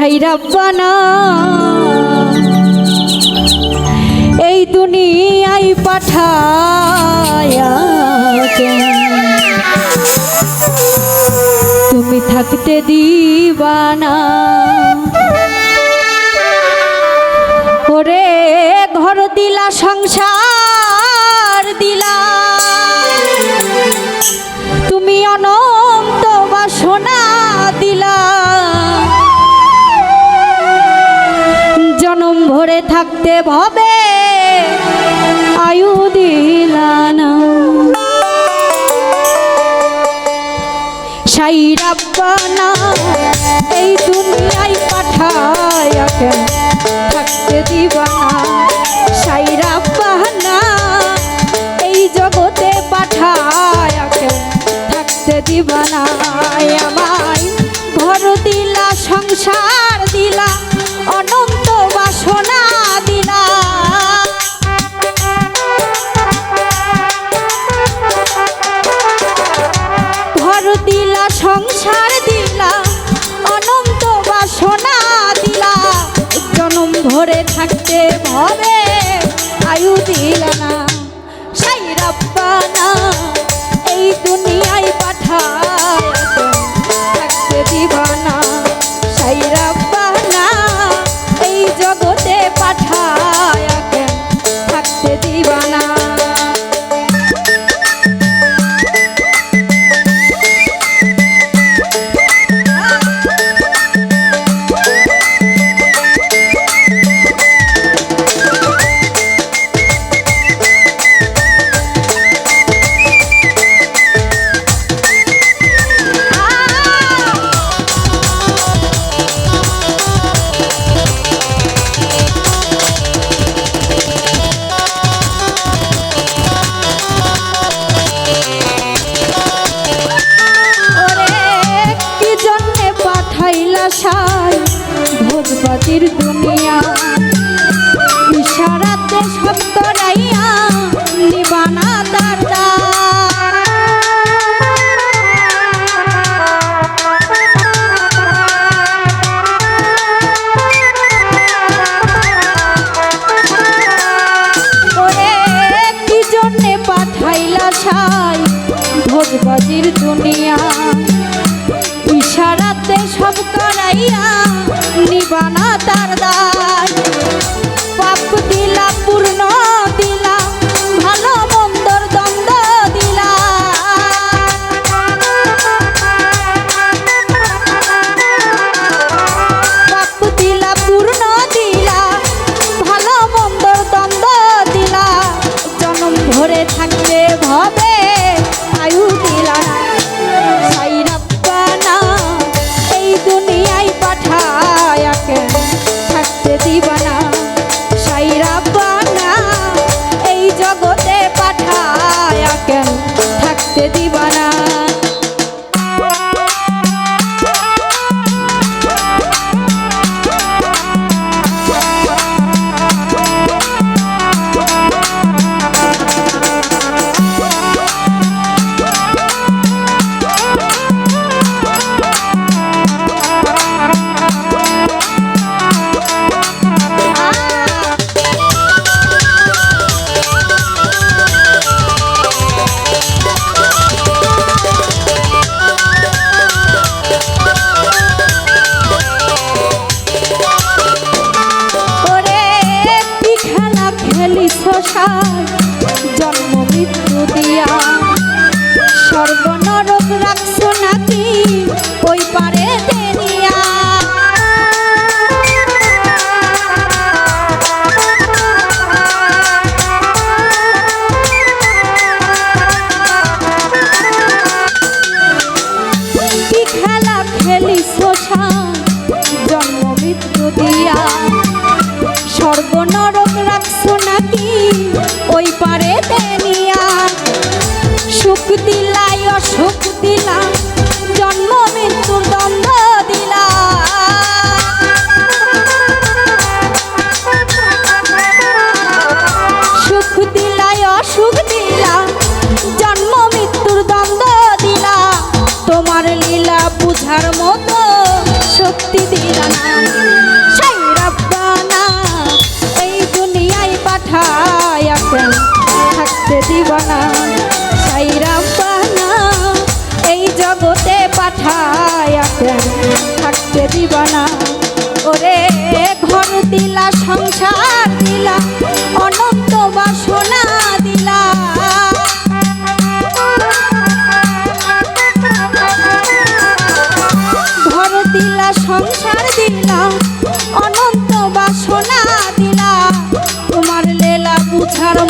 সাই রাব্বানা এই দুনিয়ায় পাঠায়া? তুমি থাকতে দিবানা। ওরে ঘর দিলা, সংসার দিলা। তুমি অনন্ত ভবে। আয়ু দিলা থাকতে ভবে আয়ু দিল না। সাই রাব্বানা ভোগবাতির দুনিয়া। ইশারাতে কি জন্যে পাঠাইলা সাই ভোজবাজির দুনিয়া? সব করাইয়া নিবানা তার দায়। পারে দেনিয়া। সুখ দিলাই, অসুখ দিলা জন্ম মৃত্যুর দ্বন্দ্ব দিলা সুখ দিলাই, অসুখ দিলা জন্ম মৃত্যুর দ্বন্দ্ব দিলা তোমার লীলা বুঝার মতো শক্তি দিলা না